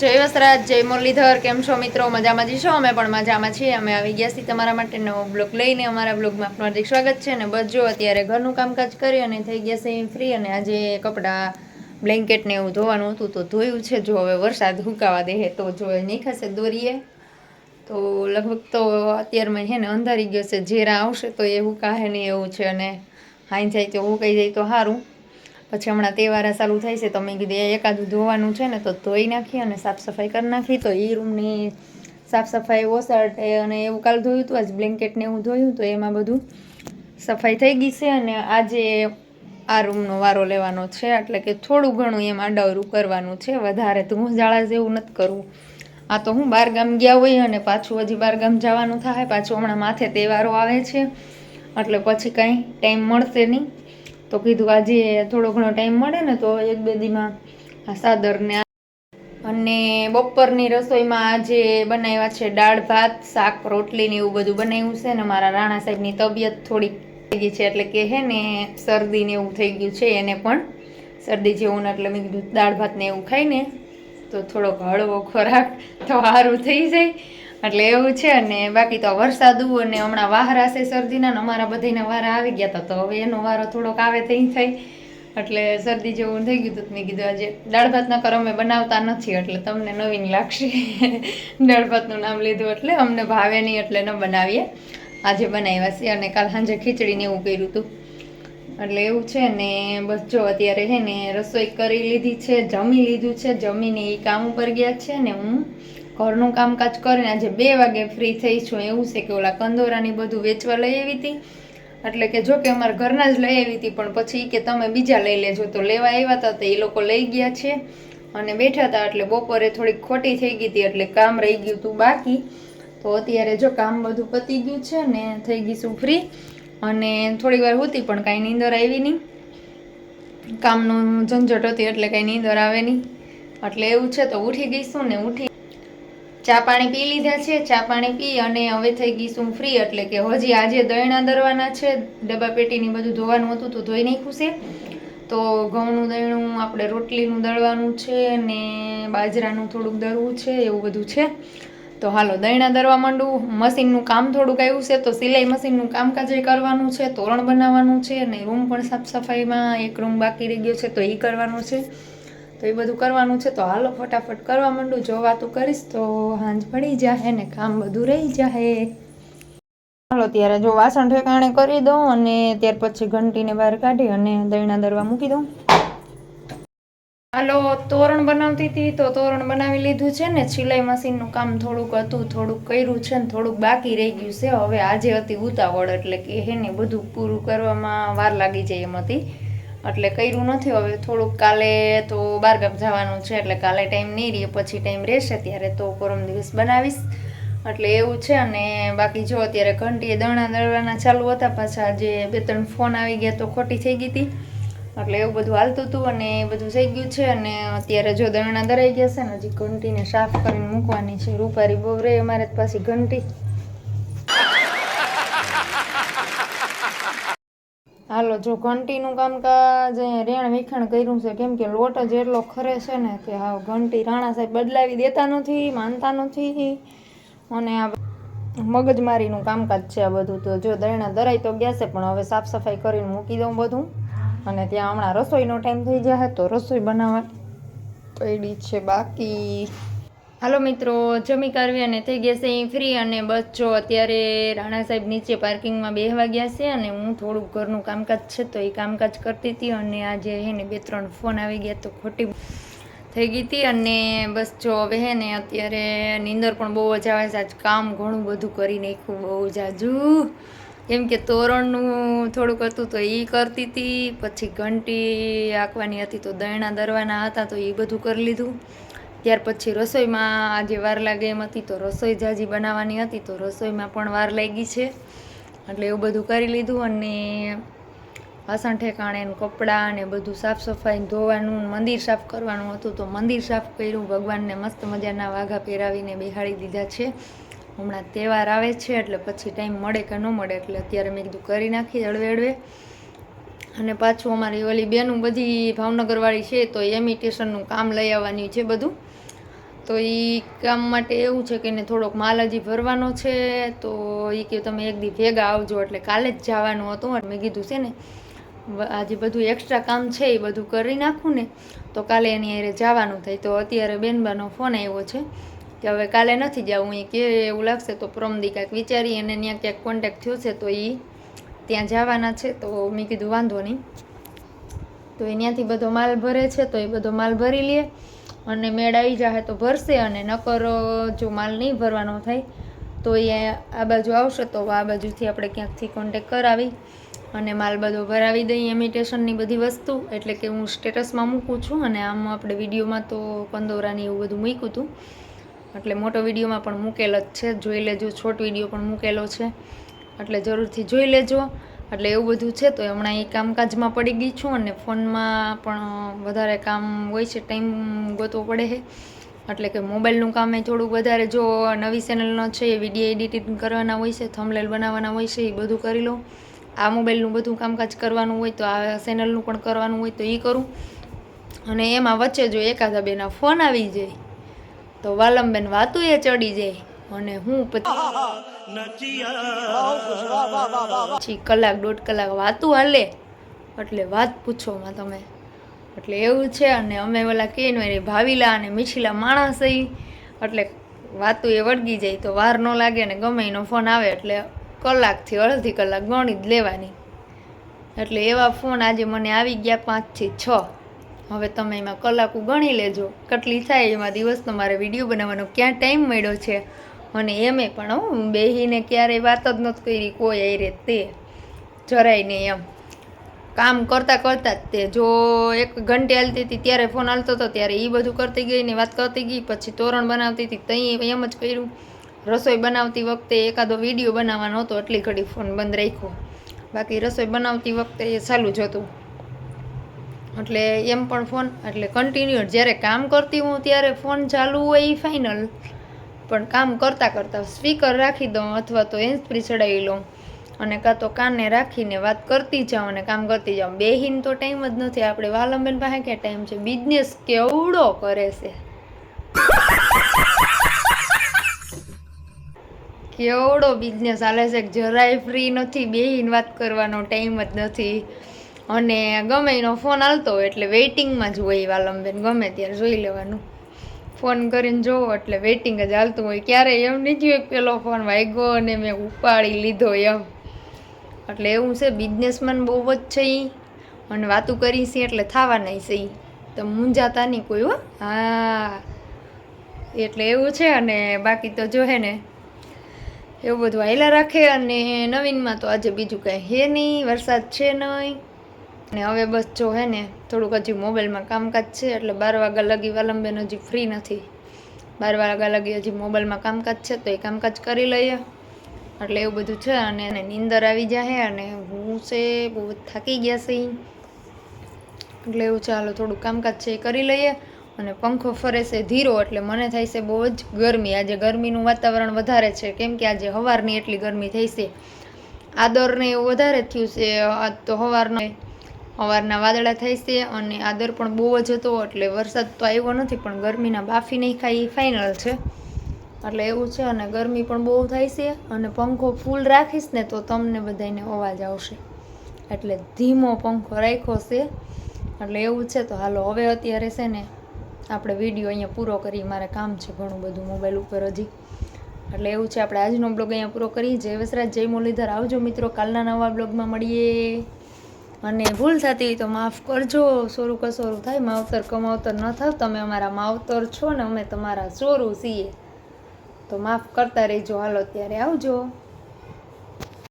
જય વસરાજ, જય મુરલીધર, કેમ છો મિત્રો? મજામાં જ છો? અમે પણ મજામાં છીએ. અમે આવી ગયા છીએ તમારા માટે નવો બ્લોગ લઈને. અમારા બ્લોગમાં આપનું હાર્દિક સ્વાગત છે અને બસ જો અત્યારે ઘરનું કામકાજ કરી અને થઈ ગયા છે ફ્રી અને આજે કપડાં બ્લેન્કેટ ને એવું ધોવાનું હતું તો ધોયું છે. જો હવે વરસાદ હુકાવા દે તો જો નહીં ખસે દોરીએ. તો લગભગ તો અત્યારમાં છે ને અંધારી ગયો છે. ઝેરા આવશે તો એ હુકાહે નહીં એવું છે અને હાઈ જાય તો હુકાઈ જાય તો સારું પછી હમણાં તહેવારા ચાલુ થાય છે, તો મેં કીધું એકાદું ધોવાનું છે ને, તો ધોઈ નાખી અને સાફ સફાઈ કરી નાખી. તો એ રૂમની સાફ સફાઈ ઓસાટે અને એવું કાલ ધોયું હતું, આજ બ્લેન્કેટને એવું ધોયું તો એમાં બધું સફાઈ થઈ ગઈ છે અને આજે આ રૂમનો વારો લેવાનો છે, એટલે કે થોડું ઘણું એમ આડાવરું કરવાનું છે, વધારે ધૂંઝાળા જેવું નથી કરવું આ તો હું ગામ ગયા હોય અને પાછું હજી ગામ જવાનું થાય, પાછું હમણાં માથે તહેવારો આવે છે, એટલે પછી કાંઈ ટાઈમ મળશે નહીં. તો કીધું આજે થોડો ઘણો ટાઈમ મળે ને તો એક બે દીમાં આ સાદરને અને બપોરની રસોઈમાં આજે બનાવ્યા છે દાળ, ભાત, શાક, રોટલી ને એવું બધું બનાવ્યું છે ને મારા રાણા સાહેબની તબિયત થોડીક થઈ ગઈ છે એટલે કે હે ને શરદી ને એવું થઈ ગયું છે એને પણ શરદી જેવું ને એટલે મેં કીધું દાળ, ભાત ને એવું ખાઈને તો થોડોક હળવો ખોરાક તો સારું થઈ જાય. એટલે એવું છે અને બાકી તો વરસાદુ અને હમણાં વાહરા છે શરદીના અમારા બધાના વારા આવી ગયા હતા તો હવે એનો વારો થોડોક આવે થઈ. થાય એટલે શરદી જેવું થઈ ગયું હતું મેં કીધું આજે દાળ ભાતના કર અમે બનાવતા નથી, એટલે તમને નવીન લાગશે. દાળ ભાતનું નામ લીધું એટલે અમને ભાવે નહીં એટલે ન બનાવીએ. આજે બનાવ્યા છે અને કાલ સાંજે ખીચડીને એવું કર્યું હતું એટલે એવું છે ને બસ જો અત્યારે છે ને રસોઈ કરી લીધી છે, જમી લીધું છે, જમીને એ કામ ઉપર ગયા છે ને હું ઘરનું કામકાજ કરીને આજે બે વાગે ફ્રી થઈ છું. એવું છે કે ઓલા કંદોરાની બધું વેચવા લઈ આવી હતી. એટલે કે જો કે અમારા ઘરના જ લઈ આવી હતી, પણ પછી કે તમે બીજા લઈ લેજો. તો લેવા આવ્યા હતા તો એ લોકો લઈ ગયા છે. અને બેઠા હતા એટલે બપોરે થોડીક ખોટી થઈ ગઈ હતી, એટલે કામ રહી ગયું હતું બાકી. તો અત્યારે જો કામ બધું પતી ગયું છે ને થઈ ગઈશું ફ્રી અને થોડી વાર હતી પણ કાંઈ નીંદર આવી નહીં કામનું ઝંઝટ હતી એટલે કાંઈ નીંદર આવે નહીં એટલે એવું છે તો ઉઠી ગઈશું ને ઉઠી ચા પાણી પી લીધા છે, ચા પાણી પી અને હવે થઈ ગઈશું ફ્રી એટલે કે હજી આજે દહીણા દરવાના છે, ડબ્બા પેટીની બધું ધોવાનું હતું તો ધોઈ નાખ્યું છે. તો ઘઉંનું દહીણું આપણે રોટલીનું દળવાનું છે ને બાજરાનું થોડુંક દળવું છે, એવું બધું છે. તો હાલો દહીણા દરવા માંડું. મશીનનું કામ થોડુંક આવ્યું છે, તો સિલાઈ મશીનનું કામકાજ કરવાનું છે, તોરણ બનાવવાનું છે અને રૂમ પણ સાફ સફાઈમાં એક રૂમ બાકી રહી ગયો છે, તો એ કરવાનું છે. તો એ બધું કરવાનું છે. તો હાલો, ફટાફટ કરવા માંડું. જો વાતું કરીશ તો હાંજ પડી જાહે ને કામ બધું રહી જાહે. હાલો, ત્યારે જો વાસણ ઠેકાણે કરી દઉં અને ત્યાર પછી ઘંટીને બહાર કાઢી અને દહીણા દરવા મૂકી દઉં. હાલો, તોરણ બનાવતી હતી તો તોરણ બનાવી લીધું છે ને. સિલાઈ મશીનનું કામ થોડુંક હતું, થોડુંક કર્યું છે ને, થોડુંક બાકી રહી ગયું છે. હવે આજે હતી ઉતાવળ, એટલે કે હે ને, બધું પૂરું કરવામાં વાર લાગી જાય એમ હતી. એટલે કર્યું નથી. હવે થોડુંક કાલે તો બારગામ જવાનું છે, એટલે કાલે ટાઈમ નહીં રહે, પછી ટાઈમ રહેશે ત્યારે તો પરમ દિવસ બનાવીશ. એટલે એવું છે અને બાકી જો અત્યારે ઘંટીએ દણા દળવાના ચાલુ હતા, પાછા જે બે ત્રણ ફોન આવી ગયા તો ખોટી થઈ ગઈ હતી. એટલે એવું બધું હાલતું હતું અને એ બધું થઈ ગયું છે અને અત્યારે જો દરણા દરાઈ ગયા છે ને, હજી ઘંટીને સાફ કરીને મૂકવાની છે. રૂપારી બહુ રહે અમારે પાછી ઘંટી. હાલો, જો ઘંટીનું કામકાજ રેણ વેખાણ કર્યું છે, કેમ કે લોટ જ એટલો ખરે છે ને કે હા ઘંટી રાણા સાહેબ બદલાવી દેતા નથી, માનતા નથી. અને આ મગજમારીનું કામકાજ છે આ બધું. તો જો દરણા દરાઈ તો ગયા છે, પણ હવે સાફ સફાઈ કરીને મૂકી દઉં બધું. અને ત્યાં હમણાં રસોઈનો ટાઈમ થઈ જાય તો રસોઈ બનાવવા પડી છે બાકી. હાલો મિત્રો, જમી કરવી અને થઈ ગયા છે અહીં ફ્રી અને બસ જો અત્યારે રાણા સાહેબ નીચે પાર્કિંગમાં બેહવા ગયા છે અને હું થોડુંક ઘરનું કામકાજ છે તો એ કામકાજ કરતી હતી અને આજે હે ને બે ત્રણ ફોન આવી ગયા તો ખોટી થઈ ગઈ હતી અને બસ જો હવે હે ને અત્યારે નીંદર પણ બહુ જ આવે છે. આજ કામ ઘણું બધું કરી નાખ્યું બહુ જાજુ કેમ કે તોરણનું થોડુંક હતું તો એ કરતી હતી, પછી ઘંટી આંકવાની હતી તો દયણા દરવાના હતા તો એ બધું કરી લીધું. ત્યાર પછી રસોઈમાં આજે વાર લાગે એમ હતી તો રસોઈ જાજી બનાવવાની હતી તો રસોઈમાં પણ વાર લાગી છે. એટલે એવું બધું કરી લીધું અને વાસણ ઠેકાણે કપડાં ને બધું સાફ સફાઈ ધોવાનું મંદિર સાફ કરવાનું હતું તો મંદિર સાફ કર્યું. ભગવાનને મસ્ત મજાના વાઘા પહેરાવીને બેહાડી દીધા છે. હમણાં તહેવાર આવે છે એટલે પછી ટાઈમ મળે કે ન મળે એટલે અત્યારે મેં કીધું કરી નાખી હળવે હળવે. અને પાછું અમારી ઓલી બેનું બધી ભાવનગરવાળી છે, તો ઇમિટેશનનું કામ લઈ આવવાની છે બધું. તો એ કામ માટે એવું છે કે એને થોડોક માલ હજી ભરવાનો છે, તો એ કે તમે એક દી ભેગા આવજો, એટલે કાલે જ જવાનું હતું મેં કીધું છે ને આજે બધું એક્સ્ટ્રા કામ છે એ બધું કરી નાખું ને, તો કાલે એની અરે જવાનું થાય. તો અત્યારે બેનબાનો ફોન આવ્યો છે કે હવે કાલે નથી જવું. એ કે એવું લાગશે તો પ્રમદી કાંઈક વિચારી અને ત્યાં ક્યાંક કોન્ટેક્ટ થયો છે, તો એ ત્યાં જવાના છે, તો મેં કીધું વાંધો નહીં. તો એ ત્યાંથી બધો માલ ભરે છે, તો એ બધો માલ ભરી લે અને મેળ આવી જાય તો ભરશે અને નકર જો માલ નહીં ભરવાનો થાય, તો એ આ બાજુ આવશે, તો આ બાજુથી આપણે ક્યાંકથી કોન્ટેક કરાવી અને માલ બધો ભરાવી દઈએ ઇમિટેશનની બધી વસ્તુ. એટલે કે હું સ્ટેટસમાં મૂકું છું અને આમ આપણે વિડીયોમાં તો કંદોરાની એવું બધું મૂક્યું હતું. એટલે મોટો વિડીયોમાં પણ મૂકેલ જ છે, જોઈ લેજો, છોટ વીડિયો પણ મૂકેલો છે. એટલે જરૂરથી જોઈ લેજો. એટલે એવું બધું છે તો હમણાં એ કામકાજમાં પડી ગઈ છું અને ફોનમાં પણ વધારે કામ હોય છે, ટાઈમ ગોતવો પડે છે. એટલે કે મોબાઈલનું કામ એ થોડુંક વધારે જો નવી ચેનલનો છે, એ વીડિયો એડિટિંગ કરવાના હોય છે થમલેલ બનાવવાના હોય છે, એ બધું કરી લઉં. આ મોબાઈલનું બધું કામકાજ કરવાનું હોય તો આ ચેનલનું પણ કરવાનું હોય તો એ કરું. અને એમાં વચ્ચે જો એકાદા બેના ફોન આવી જાય, તો વાલમબેન વાતું એ ચડી જાય. અને હું પછી કલાક દોઢ કલાક વાતું હાલે. એટલે વાત પૂછો માં તમે. એટલે એવું છે, અને અમે ઓલા કહીએ ને ભાવીલા અને મીઠીલા માણસ એટલે વાતું એ વળગી જાય તો વાર ન લાગે ને ગમે એનો ફોન આવે એટલે કલાકથી અડધી કલાક ગણી જ લેવાની. એટલે એવા ફોન આજે મને આવી ગયા પાંચથી છ. હવે તમે એમાં કલાકો ગણી લેજો. કેટલી થાય એમાં દિવસનો મારે વીડિયો બનાવવાનો? ક્યાં ટાઈમ મળ્યો છે? અને એમે પણ હું, બેહીને ક્યારેય વાત જ નથી કરી કોઈ આરે તે જરાય નહીં એમ. કામ કરતાં કરતાં જ તે, જો એક ઘંટે હાલતી હતી ત્યારે ફોન હાલતો હતો, ત્યારે એ બધું કરતી ગઈ ને વાત કરતી ગઈ, પછી તોરણ બનાવતી હતી, તઈ એમ જ કર્યું. રસોઈ બનાવતી વખતે એકાદો વીડિયો બનાવવાનો હતો, એટલી ઘડી ફોન બંધ રાખ્યો. બાકી રસોઈ બનાવતી વખતે એ ચાલુ જ હતું. એટલે એમ પણ ફોન, એટલે કન્ટિન્યુ જ્યારે કામ કરતી હું ત્યારે ફોન ચાલુ હોય એ ફાઇનલ પણ કામ કરતાં કરતાં સ્પીકર રાખી દઉં અથવા તો એન્સ ફ્રી ચડાવી લઉં. અને કાં તો કાનને રાખીને વાત કરતી જાઉં અને કામ કરતી જાઉં. બેહીન તો ટાઈમ જ નથી. આપણે વાલંબેન પાસે ક્યાં ટાઈમ છે? બિઝનેસ કેવડો કરે છે? કેવડો બિઝનેસ હાલે છે? કે જરાય ફ્રી નથી. બેહીન વાત કરવાનો ટાઈમ જ નથી. અને ગમે એનો ફોન હાલતો હોય એટલે વેઇટિંગમાં જ હોય વાલંબેન ગમે ત્યારે જોઈ લેવાનું. ફોન કરીને જોવો એટલે વેઇટિંગ જ હાલતું હોય. ક્યારે એમ નહીં થયું પેલો ફોન વાગ્યો અને મેં ઉપાડી લીધો એમ. એટલે એવું છે બિઝનેસમેન બહુ જ છે એ અને વાતું કરી છે એટલે થવાના છે તો મૂંઝાતા નહીં કોઈ હો. હા. એટલે એવું છે અને બાકી તો જો હે ને, એવું બધું હાયલા રાખે અને નવીનમાં તો આજે બીજું કાંઈ હે નહીં, વરસાદ છે નહીં. અને હવે બસ જો હે ને, થોડુંક હજી મોબાઈલમાં કામકાજ છે, એટલે બાર વાગ્યા લગી વાલંબેન હજી ફ્રી નથી. બાર વાગ્યા લગી હજી મોબાઈલમાં કામકાજ છે, તો એ કામકાજ કરી લઈએ. એટલે એવું બધું છે, અને એને નીંદર આવી જાય અને હું છે, બહુ થાકી ગયા છે. એટલે એવું ચાલો થોડું કામકાજ છે એ કરી લઈએ. અને પંખો ફરે છે ધીરો, એટલે મને થાય છે બહુ જ ગરમી. આજે ગરમીનું વાતાવરણ વધારે છે, કેમ કે આજે સવારની એટલી ગરમી થઈ છે. આદરને એવું વધારે થયું છે આજ તો સવારનો સવારના વાદળા થાય છે અને આદર પણ બહુ જ હતો, એટલે વરસાદ તો આવ્યો નથી, પણ ગરમીના બાફી નહીં ખાઈ ફાઇનલ છે. એટલે એવું છે અને ગરમી પણ બહુ થાય છે અને પંખો ફૂલ રાખીશ ને તો તમને બધાને અવાજ આવશે. એટલે ધીમો પંખો રાખ્યો છે. એટલે એવું છે તો હાલો, હવે અત્યારે છે ને આપણે વીડિયો અહીંયા પૂરો કરી મારે કામ છે ઘણું બધું મોબાઈલ ઉપર હજી. એટલે એવું છે, આપણે આજનો બ્લોગ અહીંયા પૂરો કરી જય વસરાજ, જય મુરલીધર. આવજો મિત્રો, કાલના નવા બ્લોગમાં મળીએ. અને ભૂલ થતી હોય તો માફ કરજો. સોરું કસોરું થાય માવતર કમાવતર ન થાવ. તમે અમારા માવતર છો ને અમે તમારા સોરું છીએ. તો માફ કરતા રહેજો. હાલો, ત્યારે આવજો.